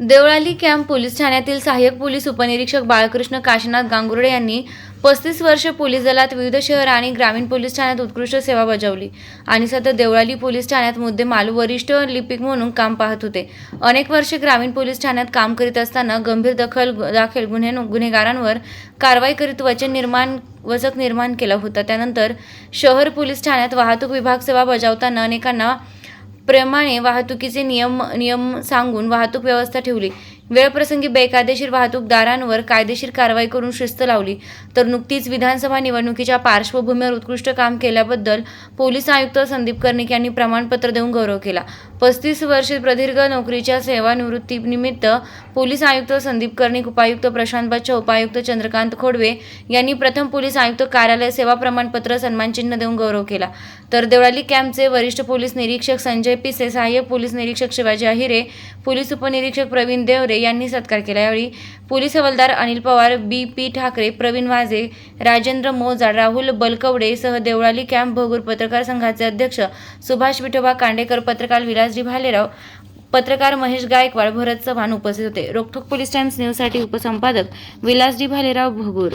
Deolali camp police ठाण्यातील सहाय्यक police उपनिरीक्षक बाळकृष्ण काशीनाथ गांगुर्डे यांनी पस्तीस वर्ष पोलीस दलात विविध शहर आणि ग्रामीण पोलीस ठाण्यात उत्कृष्ट सेवा बजावली. आणि सतत देवळाली पोलीस ठाण्यात मुद्देमाल वरिष्ठ लिपिक म्हणून काम पाहत होते. अनेक वर्षे ग्रामीण पोलीस ठाण्यात काम करीत असताना गंभीर दखल दाखल गुन्हे गुन्हेगारांवर कारवाई करीत वचन निर्माण वचक निर्माण केला होता. त्यानंतर शहर पोलीस ठाण्यात वाहतूक विभाग सेवा बजावताना अनेकांना प्रमाणे वाहतुकीचे नियम नियम सांगून वाहतूक व्यवस्था ठेवली. वेळप्रसंगी बेकायदेशीर वाहतूकदारांवर कायदेशीर कारवाई करून शिस्त लावली. तर नुकतीच विधानसभा निवडणुकीच्या पार्श्वभूमीवर उत्कृष्ट काम केल्याबद्दल पोलीस आयुक्त संदीप कर्णिक यांनी प्रमाणपत्र देऊन गौरव केला. पस्तीस वर्षे प्रदीर्घ नोकरीच्या सेवानिवृत्तीनिमित्त पोलीस आयुक्त संदीप कर्णिक उपायुक्त प्रशांत बच्चा उपायुक्त चंद्रकांत खोडवे यांनी प्रथम पोलीस आयुक्त कार्यालय सेवा प्रमाणपत्र सन्मानचिन्ह देऊन गौरव केला. तर देवळाली कॅम्पचे वरिष्ठ पोलीस निरीक्षक संजय पिसे सहाय्यक पोलीस निरीक्षक शिवाजी अहिरे पोलीस उपनिरीक्षक प्रवीण देवरे यांनी सत्कार केला. यावेळी पोलीस हवालदार अनिल पवार बी पी ठाकरे प्रवीण वाझे राजेंद्र मोजाड राहुल बलकवडे सह देवळाली कॅम्प भोगूर पत्रकार संघाचे अध्यक्ष सुभाष विठोबा कांडेकर पत्रकार विलासजी भालेराव पत्रकार महेश गायकवाड भरत चव्हाण उपस्थित होते. रोखोक पोलीस टाइम्स न्यूजसाठी उपसंपादक विलासजी भालेराव भोगूर.